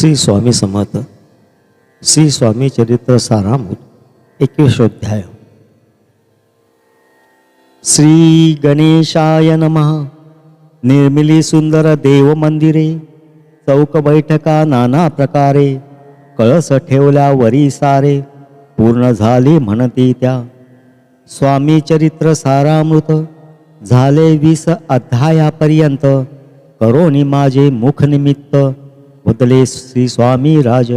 श्री स्वामी समर्थ श्री स्वामी चरित्र सारामूत एकविशोध्याय श्री गणेशाय नमः. निर्मिली सुंदर देव मंदिरे चौक बैठका नाना प्रकारे कळस ठेवल्या वरी सारे पूर्ण झाले म्हणती त्या. स्वामी चरित्र सारामृत झाले वीस अध्यायापर्यंत करोनी माझे मुख निमित्त उदले श्री स्वामी राज।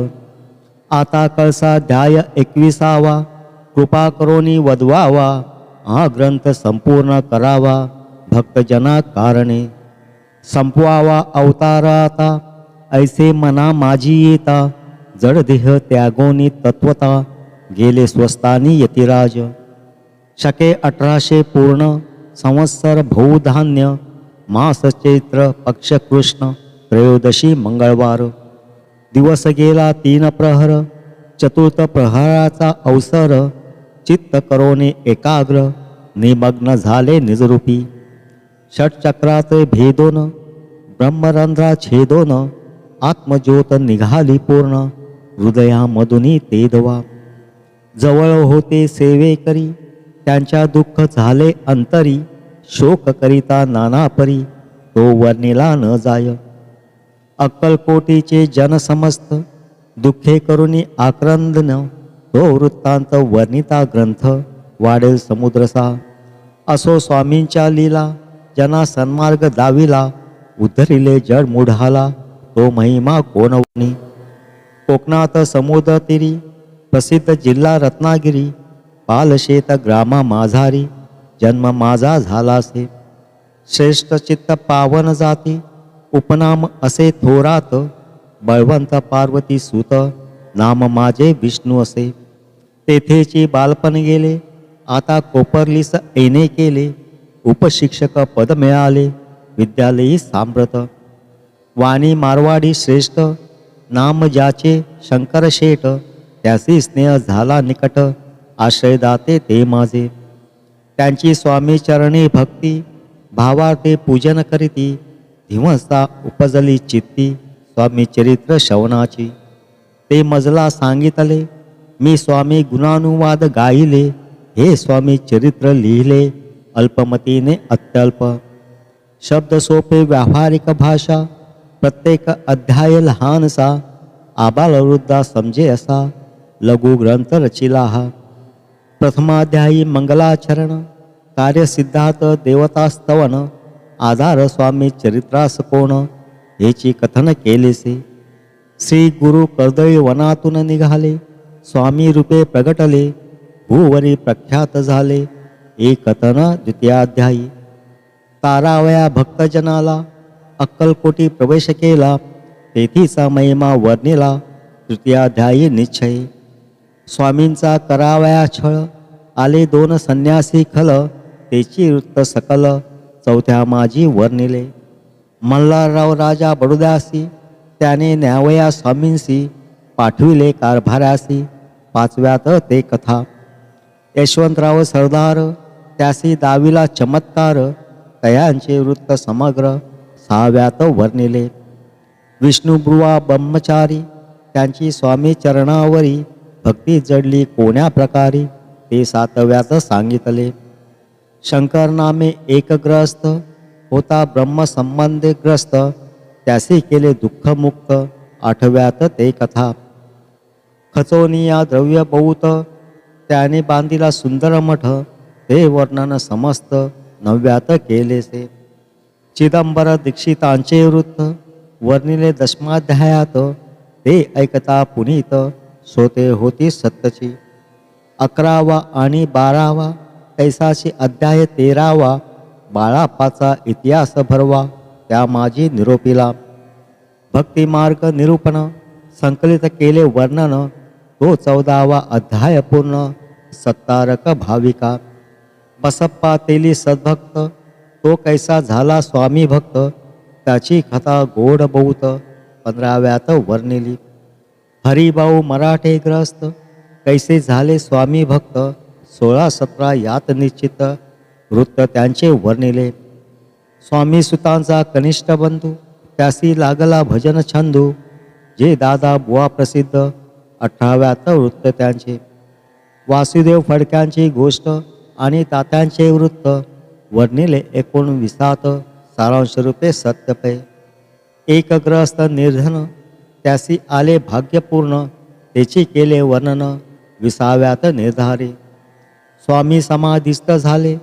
आता कळसाध्याय एकविसावा कृपा करोनी वदवावा हा ग्रंथ संपूर्ण करावा भक्तजना कारणे। संपवावा अवताराता ऐसे मना माझी येता जडदेह त्यागोनी तत्वता गेले स्वस्तानी यतिराज। शके अठराशे पूर्ण संवत्सर भौधान्य मास चैत्र पक्ष कृष्ण। त्रयोदशी मंगळवार. दिवस गेला तीन प्रहर चतुर्थ प्रहराचा अवसर चित्त करोने एकाग्र निमग्न झाले निजरूपी. षटचक्राचे भेदोन ब्रह्मरंध्रा छेदोन आत्मज्योत निघाली पूर्ण हृदयामधुनी तेदवा जवळ होते सेवे करी त्यांच्या दुःख झाले अंतरी शोक करिता नानापरी तो वर्णिला न जाय. अक्कलकोटीचे जन समस्त दुःखे करुणी आक्रंदन तो वृत्तांत वर्णिता ग्रंथ वाढेल समुद्रसा. असो स्वामींच्या लीला जना सन्मार्ग दाविला उद्धरिले जड मुढाला तो महिमा कोणवणी. कोकणात समुद्र तिरी प्रसिद्ध जिल्हा रत्नागिरी पालशेत ग्रामा माझारी जन्म माझा झालासे. श्रेष्ठ चित्त पावन जाती उपनाम असे थोरात बळवंत पार्वती सुत नाम माझे विष्णू असे. तेथेची बालपण गेले आता कोपरलीस ऐने केले उपशिक्षक पद मिळाले विद्यालयी सांप्रत वाणी मारवाडी श्रेष्ठ नाम ज्याचे शंकर शेठ त्यासी स्नेह झाला निकट आश्रयदाते ते माझे. त्यांची स्वामी चरणी भक्ती भावार्थे पूजन करीती धिवसा उपजली चित्ती स्वामी चरित्र शवनाची ते मजला सांगितले मी स्वामी गुणानुवाद गायले हे स्वामी चरित्र लिहिले अल्पमतीने अत्यल्प. शब्द सोपे व्यावहारिक भाषा प्रत्येक अध्याय लहानसा आबाल वृद्धा समजे असा लघु ग्रंथ रचिला हा. प्रथमाध्यायी मंगलाचरण कार्यसिद्धार्थ देवतास्तवन आधार स्वामी चरित्रास कोण हेची कथन केलेसे. श्री गुरु कर्दळी वनातून निघाले स्वामी रूपे प्रगटले भूवरी प्रख्यात झाले. हे कथन द्वितीयाध्यायी. तारावया भक्तजनाला अक्कलकोटी प्रवेश केला तेथीचा महिमा वर्णिला तृतीयाध्यायी निश्चय. स्वामींचा करावया छळ आले दोन संन्यासी खल तेची वृत्त सकल. चौथ्या माझी वर्णिले मल्हारराव राजा बडोद्यासी त्याने न्यावया स्वामींसी पाठविले कारभारासी पाचव्यात ते कथा. यशवंतराव सरदार त्यासी दाविला चमत्कार तयांचे वृत्त समग्र सहाव्यात वर्णिले. विष्णुब्रुवा ब्रह्मचारी त्यांची स्वामी चरणावरी भक्ती जडली कोण्या प्रकारे ते सातव्यात सांगितले. शंकर नामे एकग्रस्त होता ब्रह्मसंबंधीग्रस्त त्यासी केले दुःखमुक्त आठव्यात ते कथा. खचोनिया द्रव्य बहुत त्याने बांधिला सुंदर मठ ते वर्णन समस्त नव्यात केलेसे. चिदंबर दीक्षितांचे वृत्त वर्णिले दशमाध्यायात ते ऐकता पुनीत सोते होती सत्तची. अकरावा आणि बारावा कैसाची अध्याय तेरावा बाळाप्पाचा इतिहास भरवा त्या माझी निरोपीला. भक्तिमार्ग निरूपण संकलित केले वर्णन तो चौदावा अध्याय पूर्ण सत्तारक भाविका. बसप्पा तेली सद्भक्त तो कैसा झाला स्वामी भक्त त्याची कथा गोड बहुत पंधराव्यात वर्णिली. हरिभाऊ मराठे ग्रस्त कैसे झाले स्वामी भक्त सोळा सतरा यात निश्चित वृत्त त्यांचे वर्णिले. स्वामी सुतांचा कनिष्ठ बंधू त्यासी लागला भजन छंदू जे दादा बुवा प्रसिद्ध अठराव्यात वृत्त त्यांचे. वासुदेव फडक्यांची गोष्ट आणि तात्यांचे वृत्त वर्णिले एकोणविसात सारांश रूपे सत्यपय एक निर्धन त्यासी आले भाग्यपूर्ण त्याची केले वर्णन विसाव्यात निर्धारे. स्वामी समाधिस्थ झाले.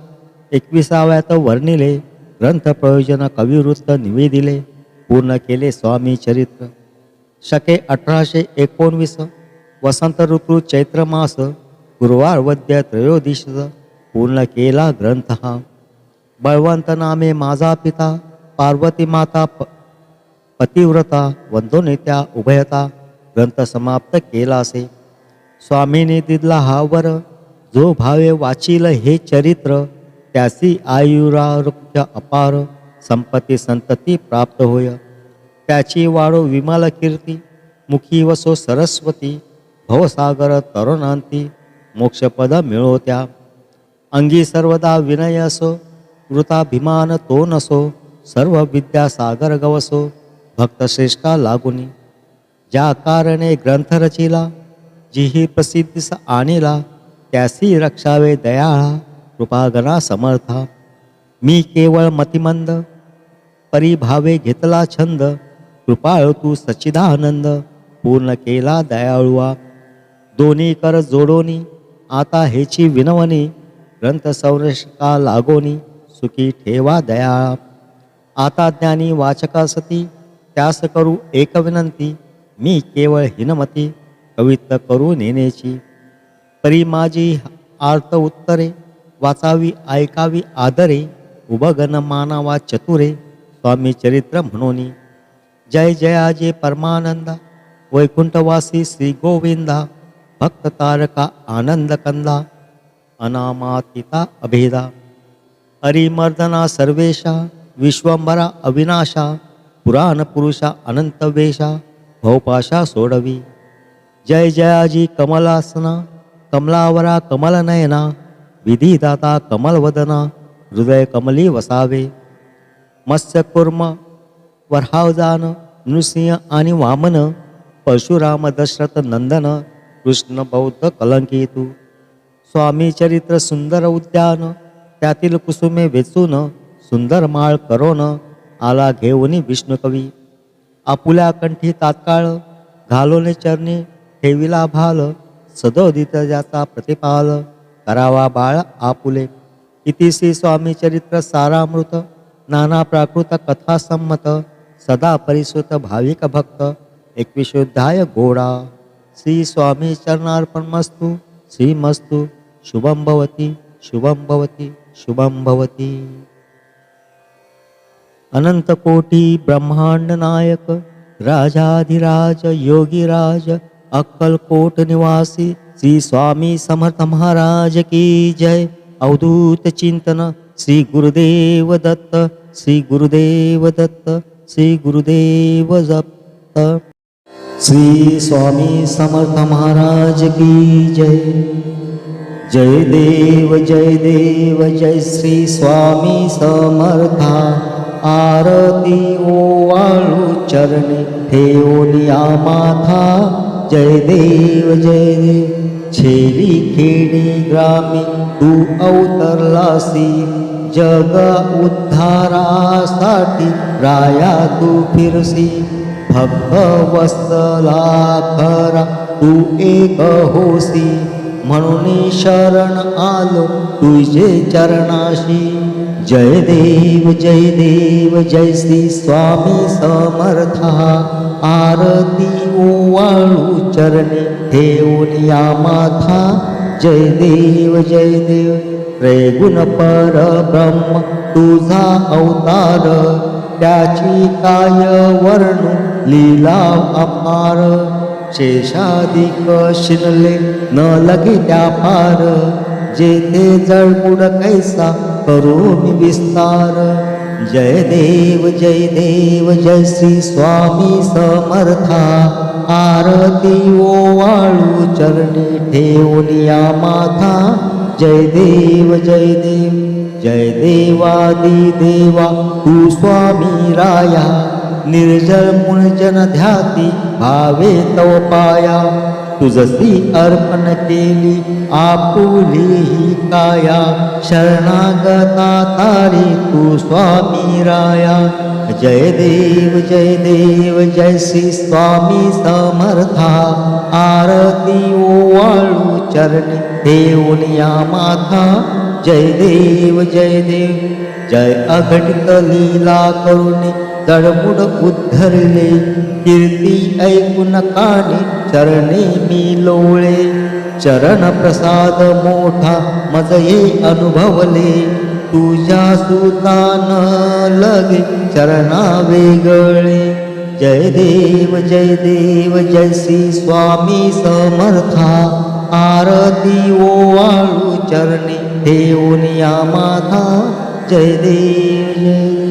एकविसाव्यात वर्णिले ग्रंथ प्रयोजन कविवृत्त निवेदिले पूर्ण केले स्वामी चरित्र. शके अठराशे एकोणवीस वसंत ऋतू चैत्र मास गुरुवार वद्य त्रयोदश पूर्ण केला ग्रंथ हा. बळवंत नामे माझा पिता पार्वती माता प पतिव्रता वंदोने त्या उभयता ग्रंथ समाप्त केला असे स्वामीने दिला हा वर जो भावे वाचिल हे चरित्र त्यासी आयुरारोग्य अपार संपत्ती संतती प्राप्त होय. त्याची वाढो विमल कीर्ती मुखी वसो सरस्वती भवसागर तरुणांती मोक्षपद मिळो त्या अंगी सर्वदा विनय असो वृताभिमान तो नसो सर्व विद्या सागर गवसो भक्तश्रेष्ठा लागुनी. ज्या कारणे ग्रंथ रचिला जिही प्रसिद्धीस आणिला त्यासी रक्षावे दयाळा कृपागरा समर्था. मी केवळ मतिमंद परिभावे घेतला छंद कृपाळू तू सचिदानंद पूर्ण केला दयाळुआ. दोन्ही कर जोडोनी आता हेची विनवणी ग्रंथ संरक्षका लागोनी सुखी ठेवा दयाळा. आता ज्ञानी वाचकासती त्यास करू एक विनंती मी केवळ हिनमती कवित्त करू नेण्याची तरी माझी आर्त उत्तरे वाचावी ऐकावी आदरे उभगन मानावा चतुरे स्वामी चरित्र म्हणून. जय जयाजे परमानंदा वैकुंठवासी श्री गोविंदा भक्त तारका आनंद कंदा अनामातिता अभेदा. हरिमर्दना सर्वेशा विश्वंभरा अविनाशा पुराण पुरुषा अनंतवेशा भवपाशा सोडवी. जय जयाजी कमलासना कमलावरा कमलनयना विधिदाता कमलवदना हृदय कमली वसावे मत्स्यकुर्म वरहावजान नृसिंह आणि वामन परशुराम दशरथ नंदन कृष्ण बौद्ध कलंकितू स्वामी चरित्र सुंदर उद्यान त्यातील कुसुमे वेचून सुंदर माळ करोन आला घेऊन विष्णुकवी आपुल्या कंठी तात्काळ घालोने चरणी ठेविला भाल सदोदित ज्याचा प्रतिपाल करावा बाळ आपुले. इतिश्री स्वामी चरित्र सारामृत नाना प्राकृत कथा संमत सदा परिसुत भाविक भक्त एकविशोध्याय गोडा. श्री स्वामी चरणार्पणमस्तु श्रीमस्तु शुभं भवती शुभं भवती शुभं भवती. अनंतकोटी ब्रह्मांड नायक राजाधिराज योगीराज अक्कलकोट निवासी श्री स्वामी समर्थ महाराज की जय। अवधूत चिंतन श्री गुरुदेव दत्त श्री गुरुदेव दत्त श्री गुरुदेव दत्त। श्री स्वामी समर्थ महाराज की जय। जय देव जय देव जय श्री स्वामी समर्था। आरती ओवाळू चरणी ठेवली माथा। जय देव जय देव। छेली खेडी ग्रामी तू अवतरलासी जग उद्धारासाठी राया तू फिरसी। भक्त वस्तला खरा तू एक होसी। म्हणून शरण आलो तुझे चरणाशी। जय देव जय देव जय श्री स्वामी समर्था। आरती ओवाळू चरणी ठेवून या माथा. जय देव जय देव. रेगुण पर ब्रह्म तुझा अवतार. त्याची काय वर्णू लीला अपार. शेषाधिक शिनले न लगे त्या पार. जेथे जळबुड कैसा करू मी विस्तार. जय देव जय देव जय श्री स्वामी समर्था. आरती ओवाळू चरणी ठेवून या माथा. जय देव जय देव जय देवादी देवा तू स्वामी राया. निर्जल मुळजन ध्याती भावे तव पाया. तुझसी अर्पण केली आपुली ही काया. शरणागता तारी तू स्वामी राया. जय देव जय देव जय श्री स्वामी समर्था. आरती ओवाळू चरणी देऊन या माथा. जय देव जय देव जय अघटित लीला करुणी. जडमुड उद्धरले कीर्ती ऐकून काणी चरणे मी लोळे चरण प्रसाद मोठा ये अनुभवले. तुझ्या सुतान लगे चरणा वेगळे. जय देव जय देव जय श्री स्वामी समर्था. आरती ओवाळू चरणी देऊन या माथा. जय देव जय